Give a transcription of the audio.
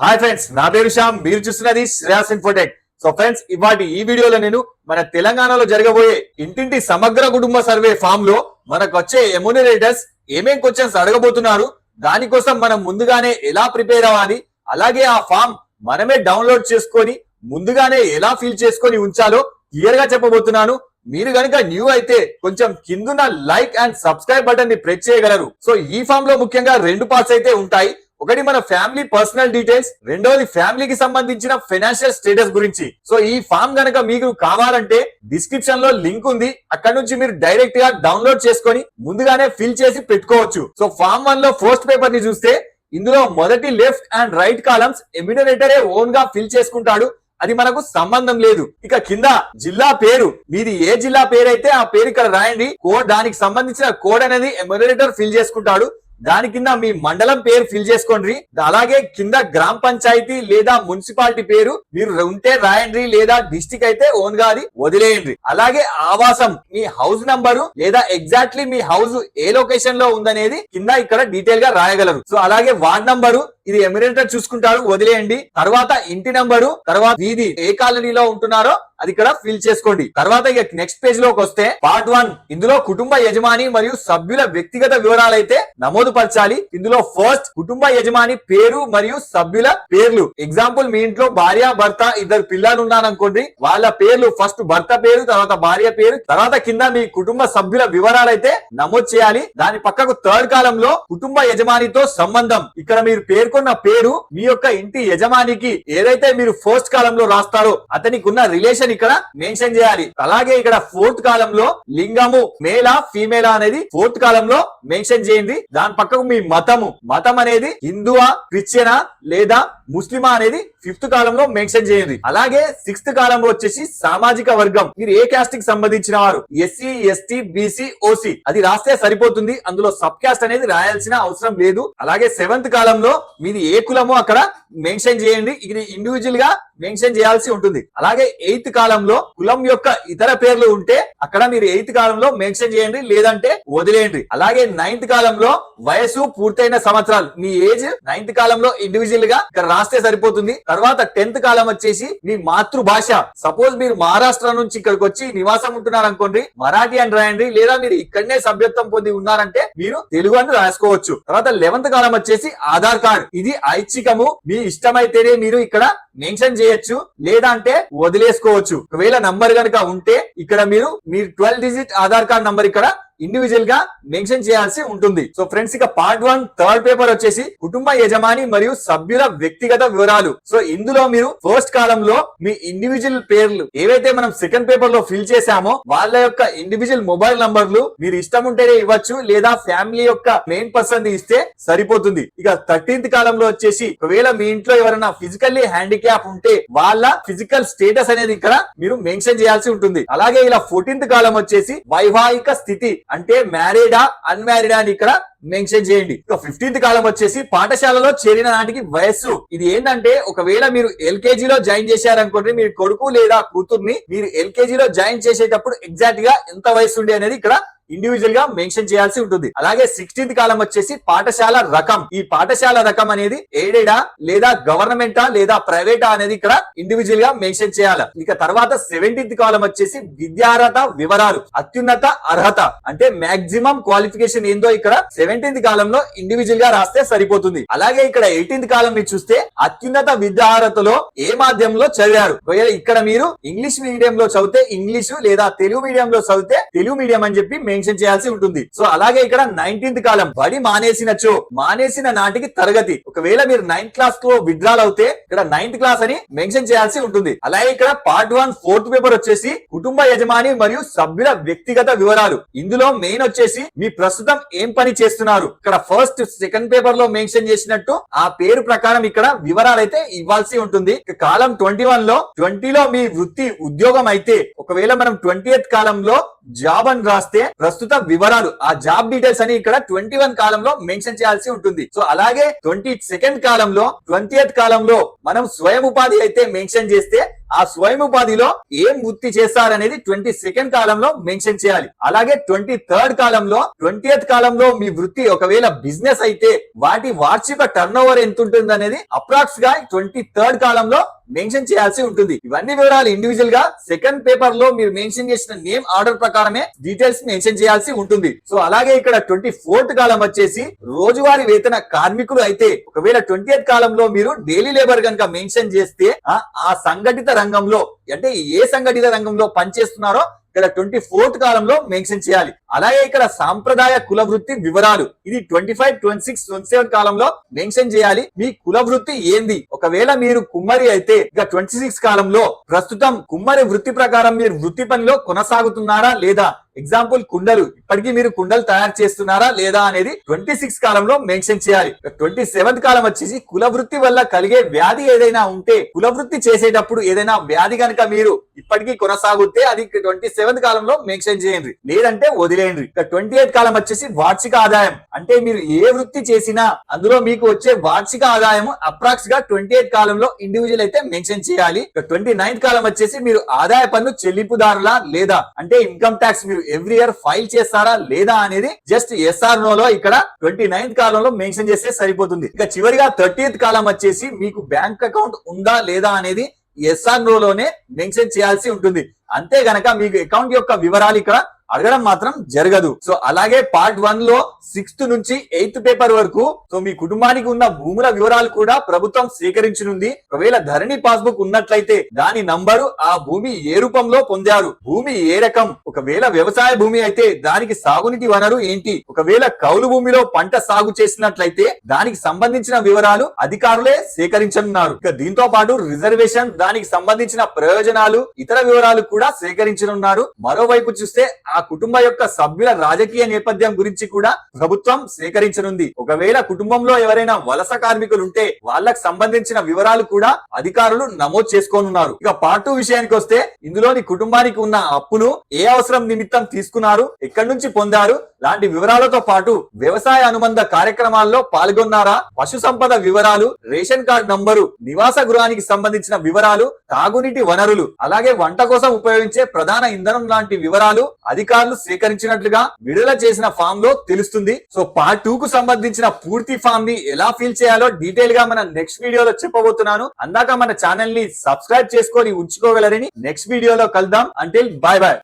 Hi friends నా పేరు శ్యామ్ మీరు చూస్తున్నది శ్రేయాస్ ఇన్ఫోటెక్ సో ఫ్రెండ్స్ ఇవాటి ఈ వీడియోలో నేను మన తెలంగాణలో జరగబోయే ఇంటింటి సమగ్ర కుటుంబ సర్వే ఫామ్లో మనకు వచ్చే ఎమ్యూనరేటర్స్ ఏమేం క్వశ్చన్స్ అడగబోతున్నారు దానికోసం మనం ముందుగానే ఎలా ప్రిపేర్ అవ్వాలి అలాగే ఆ ఫామ్ మనమే డౌన్లోడ్ చేసుకొని ముందుగానే ఎలా ఫిల్ చేసుకొని ఉంచాలో క్లియర్గా చెప్పబోతున్నాను. మీరు గనుక న్యూ అయితే కొంచెం కిందున్న లైక్ అండ్ సబ్స్క్రైబ్ బటన్ని ప్రెస్ చేయగలరు. సో ఈ ఫామ్లో ముఖ్యంగా రెండు పార్ట్స్ అయితే ఉంటాయి. ఒకటి మన ఫ్యామిలీ పర్సనల్ డీటెయిల్స్ రెండోది ఫ్యామిలీకి సంబంధించిన ఫైనాన్షియల్ స్టేటస్ గురించి. సో ఈ ఫామ్ గనక మీకు కావాలంటే డిస్క్రిప్షన్లో లింక్ ఉంది. అక్కడ నుంచి మీరు డైరెక్ట్గా డౌన్లోడ్ చేసుకొని ముందుగానే ఫిల్ చేసి పెట్టుకోవచ్చు. సో ఫామ్ వన్లో ఫస్ట్ పేపర్ని చూస్తే ఇందులో మొదటి లెఫ్ట్ అండ్ రైట్ కాలమ్స్ ఎమ్యూనరేటరే ఓన్గా ఫిల్ చేసుకుంటాడు. అది మనకు సంబంధం లేదు. ఇక కింద జిల్లా పేరు మీది ఏ జిల్లా పేరు అయితే ఆ పేరు ఇక్కడ రాయండి. కోడ్ దానికి సంబంధించిన కోడ్ అనేది ఎమ్యూనరేటర్ ఫిల్ చేసుకుంటాడు. దాని కింద మీ మండలం పేరు ఫిల్ చేసుకోండి. అలాగే కింద గ్రామ పంచాయతీ లేదా మున్సిపాలిటీ పేరు మీరు ఉంటే రాయండి లేదా డిస్టిక్ అయితే ఓన్గా అది వదిలేయండి. అలాగే ఆవాసం మీ హౌస్ నంబరు లేదా ఎగ్జాక్ట్లీ మీ హౌస్ ఏ లొకేషన్లో ఉందనేది కింద ఇక్కడ డీటెయిల్గా రాయగలరు. సో అలాగే వార్డ్ నంబరు ఇది ఎమిరెంటర్ చూసుకుంటారు వదిలేయండి. తర్వాత ఇంటి నంబరు తర్వాత వీధి ఏ కాలనీలో ఉంటున్నారో అది ఇక్కడ ఫిల్ చేసుకోండి. తర్వాత ఇక నెక్స్ట్ పేజ్లోకి వస్తే పార్ట్ వన్ ఇందులో కుటుంబ యజమాని మరియు సభ్యుల వ్యక్తిగత వివరాలు అయితే నమోదు పరచాలి. ఇందులో ఫస్ట్ కుటుంబ యజమాని పేరు మరియు సభ్యుల పేర్లు. ఎగ్జాంపుల్ మీ ఇంట్లో భార్య భర్త ఇద్దరు పిల్లలు ఉన్నారనుకోండి వాళ్ళ పేర్లు ఫస్ట్ భర్త పేరు తర్వాత భార్య పేరు తర్వాత కింద మీ కుటుంబ సభ్యుల వివరాలు అయితే నమోదు చేయాలి. దాని పక్కకు థర్డ్ కాలంలో కుటుంబ యజమానితో సంబంధం. ఇక్కడ మీరు పేరు పేర్కొన్న పేరు మీ యొక్క ఇంటి యజమానికి ఏదైతే మీరు ఫస్ట్ కాలంలో రాస్తారో అతనికి ఉన్న రిలేషన్ ఇక్కడ మెన్షన్ చేయాలి. అలాగే ఇక్కడ ఫోర్త్ కాలంలో లింగము మేలా ఫీమేలా అనేది ఫోర్త్ కాలంలో మెన్షన్ చేయండి. దాని పక్కకు మీ మతము. మతం అనేది హిందువా క్రిస్టియనా లేదా ముస్లిమా అనేది ఫిఫ్త్ కాలంలో మెన్షన్ చేయండి అలాగే సిక్స్త్ కాలంలో వచ్చేసి సామాజిక వర్గం. మీరు ఏ క్యాస్ట్కి సంబంధించిన వారు? ఎస్సీ ఎస్టీ బీసీ ఓసీ అది రాస్తే సరిపోతుంది. అందులో సబ్ క్యాస్ట్ అనేది రాయాల్సిన అవసరం లేదు. అలాగే సెవెంత్ కాలంలో మీది ఏ కులమో అక్కడ మెన్షన్ చేయండి. ఇది ఇండివిజువల్గా మెన్షన్ చేయాల్సి ఉంటుంది. అలాగే ఎయిత్ కాలంలో కులం యొక్క ఇతర పేర్లు ఉంటే అక్కడ మీరు ఎయిత్ కాలంలో మెన్షన్ చేయండి లేదంటే వదిలేయండి. అలాగే నైన్త్ కాలంలో వయసు పూర్తయిన సంవత్సరాలు. మీ ఏజ్ నైన్త్ కాలంలో ఇండివిజువల్గా ఇక్కడ రాస్తే సరిపోతుంది. తర్వాత టెన్త్ కాలం వచ్చేసి మీ మాతృభాష. సపోజ్ మీరు మహారాష్ట్ర నుంచి ఇక్కడికి వచ్చి నివాసం ఉంటున్నారు అనుకోండి మరాఠీ అని రాయండి లేదా మీరు ఇక్కడనే సభ్యత్వం పొంది ఉన్నారంటే మీరు తెలుగు అని రాసుకోవచ్చు. తర్వాత లెవెంత్ కాలం వచ్చేసి ఆధార్ కార్డ్. ఇది ఐచ్ఛికము. మీ ఇష్టమైతేనే మీరు ఇక్కడ మెన్షన్ చేయొచ్చు లేదా అంటే వదిలేసుకోవచ్చు. ఒకవేళ నంబర్ కనుక ఉంటే ఇక్కడ మీరు మీరు twelve digit Aadhaar card number ఇక్కడ ఇండివిజువల్గా మెన్షన్ చేయాల్సి ఉంటుంది. సో ఫ్రెండ్స్ ఇక పార్ట్ వన్ థర్డ్ పేపర్ వచ్చేసి కుటుంబ యజమాని మరియు సభ్యుల వ్యక్తిగత వివరాలు. సో ఇందులో మీరు ఫస్ట్ కాలంలో మీ ఇండివిజువల్ పేర్లు ఏవైతే మనం సెకండ్ పేపర్లో ఫిల్ చేశామో వాళ్ళ యొక్క ఇండివిజువల్ మొబైల్ నంబర్లు మీరు ఇష్టం ఉంటేనే ఇవ్వచ్చు లేదా ఫ్యామిలీ యొక్క మెయిన్ పర్సన్ ఇస్తే సరిపోతుంది. ఇక థర్టీన్త్ కాలంలో వచ్చేసి ఒకవేళ మీ ఇంట్లో ఎవరైనా ఫిజికల్లీ హ్యాండిక్యాప్ ఉంటే వాళ్ళ ఫిజికల్ స్టేటస్ అనేది ఇక్కడ మీరు మెన్షన్ చేయాల్సి ఉంటుంది. అలాగే ఇలా ఫోర్టీన్త్ కాలం వచ్చేసి వైవాహిక స్థితి అంటే మ్యారీడా అన్మ్యారీడా అని ఇక్కడ మెన్షన్ చేయండి. ఇక ఫిఫ్టీన్త్ కాలం వచ్చేసి పాఠశాలలో చేరిన నాటికి వయస్సు. ఇది ఏంటంటే ఒకవేళ మీరు ఎల్కేజీ లో జాయిన్ చేశారనుకోండి మీరు కొడుకు లేదా కూతుర్ని మీరు ఎల్కేజీ లో జాయిన్ చేసేటప్పుడు ఎగ్జాక్ట్గా ఎంత వయసు ఉండే అనేది ఇక్కడ ఇండివిజువల్గా మెన్షన్ చేయాల్సి ఉంటుంది. అలాగే సిక్స్టీన్త్ కాలం వచ్చేసి పాఠశాల రకం. ఈ పాఠశాల రకం అనేది ఎయిడెడా లేదా గవర్నమెంటా లేదా ప్రైవేటా అనేది ఇక్కడ ఇండివిజువల్గా మెన్షన్ చేయాలి. ఇక తర్వాత సెవెంటీన్త్ కాలం వచ్చేసి విద్యార్హత వివరాలు అత్యున్నత అర్హత. అంటే మాక్సిమం క్వాలిఫికేషన్ ఏందో ఇక్కడ సెవెంటీన్త్ కాలంలో ఇండివిజువల్గా రాస్తే సరిపోతుంది. అలాగే ఇక్కడ ఎయిటీన్త్ కాలం మీరు చూస్తే అత్యున్నత విద్యార్హతలో ఏ మాధ్యమంలో చదివారు? ఇక్కడ మీరు ఇంగ్లీష్ మీడియం లో చదివితే ఇంగ్లీష్ లేదా తెలుగు మీడియం లో చదివితే తెలుగు మీడియం అని చెప్పి మెన్షన్ చేయాల్సి ఉంటుంది. సో అలాగే ఇక్కడ నైన్టీన్త్ కాలం బడి మానేసినచో మానేసిన నాటికి తరగతి. ఒకవేళ మీరు నైన్త్ క్లాస్లో విడ్రాల్ అవుతే ఇక్కడ నైన్త్ క్లాస్ అని మెన్షన్ చేయాల్సి ఉంటుంది. అలాగే ఇక్కడ పార్ట్ వన్ ఫోర్త్ పేపర్ వచ్చేసి కుటుంబ యజమాని మరియు సభ్యుల వ్యక్తిగత వివరాలు. ఇందులో మెయిన్ వచ్చేసి మీ ప్రస్తుతం ఏం పని చేస్తున్నారు? ఇక్కడ ఫస్ట్ సెకండ్ పేపర్లో మెన్షన్ చేసినట్టు ఆ పేరు ప్రకారం ఇక్కడ వివరాలు అయితే ఇవ్వాల్సి ఉంటుంది. కాలం ట్వంటీ వన్లో ట్వంటీలో మీ వృత్తి ఉద్యోగం అయితే ఒకవేళ మనం ట్వంటీ కాలంలో జాబ్ అని రాస్తే ప్రస్తుత వివరాలు ఆ జాబ్ డీటెయిల్స్ అని ఇక్కడ ట్వంటీ వన్ కాలంలో మెన్షన్ చేయాల్సి ఉంటుంది. సో అలాగే ట్వంటీ సెకండ్ కాలంలో ట్వంటీ కాలంలో మనం స్వయం ఉపాధి అయితే మెన్షన్ చేస్తే ఆ స్వయం ఉపాధిలో ఏం వృత్తి చేస్తారనేది ట్వంటీ సెకండ్ కాలంలో మెన్షన్ చేయాలి. అలాగే ట్వంటీ థర్డ్ కాలంలో ట్వంటీ కాలంలో మీ వృత్తి ఒకవేళ బిజినెస్ అయితే వాటి వార్షిక టర్న్ ఓవర్ ఎంత ఉంటుంది అనేది అప్రాక్స్గా ట్వంటీ థర్డ్ కాలంలో మెన్షన్ చేయాల్సి ఉంటుంది. ఇవన్నీ వివరాలు ఇండివిజువల్గా సెకండ్ పేపర్లో మీరు మెన్షన్ చేసిన నేమ్ ఆర్డర్ ప్రకారమే డీటెయిల్స్ మెన్షన్ చేయాల్సి ఉంటుంది. సో అలాగే ఇక్కడ ట్వంటీ ఫోర్త్ కాలం వచ్చేసి రోజువారీ వేతన కార్మికులు అయితే ఒకవేళ ట్వంటీ కాలంలో మీరు డైలీ లేబర్ కనుక మెన్షన్ చేస్తే ఆ ఆ సంఘటిత రంగంలో అంటే ఏ సంఘటిత రంగంలో పనిచేస్తున్నారో ఇక్కడ ట్వంటీ ఫోర్త్ కాలంలో మెన్షన్ చేయాలి. అలాగే ఇక్కడ సాంప్రదాయ కుల వృత్తి వివరాలు. ఇది twenty five twenty six twenty seven కాలంలో మెన్షన్ చేయాలి. మీ కుల వృత్తి ఏంది? ఒకవేళ మీరు కుమ్మరి అయితే ఇక ట్వంటీ సిక్స్ కాలంలో ప్రస్తుతం కుమ్మరి వృత్తి ప్రకారం మీరు వృత్తి పనిలో కొనసాగుతున్నారా లేదా? ఎగ్జాంపుల్ కుండలు. ఇప్పటికీ మీరు కుండలు తయారు చేస్తున్నారా లేదా అనేది ట్వంటీ సిక్స్ కాలంలో మెన్షన్ చేయాలి. ట్వంటీ సెవెంత్ కాలం వచ్చేసి కుల వృత్తి వల్ల కలిగే వ్యాధి ఏదైనా ఉంటే కుల వృత్తి చేసేటప్పుడు ఏదైనా వ్యాధి కనుక మీరు ఇప్పటికీ కొనసాగితే అది ట్వంటీ సెవెంత్ కాలంలో మెన్షన్ చేయండి. లేదంటే వదిలేయండి. ఇక ట్వంటీ ఎయిత్ కాలం వచ్చేసి వార్షిక ఆదాయం. అంటే మీరు ఏ వృత్తి చేసినా అందులో మీకు వచ్చే వార్షిక ఆదాయం అప్రాక్స్గా ట్వంటీ ఎయిత్ కాలంలో ఇండివిజువల్ అయితే మెన్షన్ చేయాలి. ఇక ట్వంటీ నైన్త్ కాలం వచ్చేసి మీరు ఆదాయ పన్ను చెల్లింపుదారులా లేదా అంటే ఇన్కమ్ ట్యాక్స్ మీరు ఎవ్రీ ఇయర్ ఫైల్ చేస్తారా లేదా అనేది జస్ట్ ఎస్ఆర్ నో లో ఇక్కడ ట్వంటీ నైన్త్ కాలంలో మెన్షన్ చేస్తే సరిపోతుంది. ఇక చివరిగా థర్టీత్ కాలం వచ్చేసి మీకు బ్యాంక్ అకౌంట్ ఉందా లేదా అనేది ఎస్ఆర్ నో లోనే మెన్షన్ చేయాల్సి ఉంటుంది. అంతే గనక మీకు అకౌంట్ యొక్క వివరాలు ఇక్కడ అడగడం మాత్రం జరగదు. సో అలాగే పార్ట్ వన్లో సిక్స్త్ నుంచి ఎయిత్ పేపర్ వరకు సో మీ కుటుంబానికి ఉన్న భూముల వివరాలు కూడా ప్రభుత్వం సేకరించనుంది ఒకవేళ ధరణి పాస్బుక్ ఉన్నట్లయితే దాని నంబరు ఆ భూమి ఏ రూపంలో పొందారు? భూమి ఏ రకం? ఒకవేళ వ్యవసాయ భూమి అయితే దానికి సాగునీటి వనరు ఏంటి? ఒకవేళ కౌలు భూమిలో పంట సాగు చేసినట్లయితే దానికి సంబంధించిన వివరాలు అధికారులే సేకరించనున్నారు. ఇక దీంతో పాటు రిజర్వేషన్ దానికి సంబంధించిన ప్రయోజనాలు ఇతర వివరాలు కూడా సేకరించనున్నారు. మరోవైపు చూస్తే ఆ కుటుంబ యొక్క సభ్యుల రాజకీయ నేపథ్యం గురించి కూడా ప్రభుత్వం సేకరించనుంది ఒకవేళ కుటుంబంలో ఎవరైనా వలస కార్మికులు ఉంటే వాళ్ళకు సంబంధించిన వివరాలు కూడా అధికారులు నమోదు చేసుకోనున్నారు. ఇక పార్ట్ టూ విషయానికి వస్తే ఇందులోని కుటుంబానికి ఉన్న అప్పును ఏ అవసరం నిమిత్తం తీసుకున్నారు ఎక్కడి నుంచి పొందారు లాంటి వివరాలతో పాటు వ్యవసాయ అనుబంధ కార్యక్రమాల్లో పాల్గొన్నారా పశు సంపద వివరాలు రేషన్ కార్డు నంబరు నివాస గృహానికి సంబంధించిన వివరాలు తాగునీటి వనరులు అలాగే వంట కోసం ఉపయోగించే ప్రధాన ఇంధనం లాంటి వివరాలు అధికారులు సేకరించినట్లుగా విడుదల చేసిన ఫామ్లో తెలుస్తుంది. సో పార్ట్ టూ కు సంబంధించిన పూర్తి ఫామ్ని ఎలా ఫిల్ చేయాలో డీటెయిల్గా మనం నెక్స్ట్ వీడియోలో చెప్పబోతున్నాను. అందాక మన ఛానల్ని సబ్స్క్రైబ్ చేసుకొని ఉంచుకోగలరని నెక్స్ట్ వీడియోలో కలుద్దాం. అంటే బాయ్ బాయ్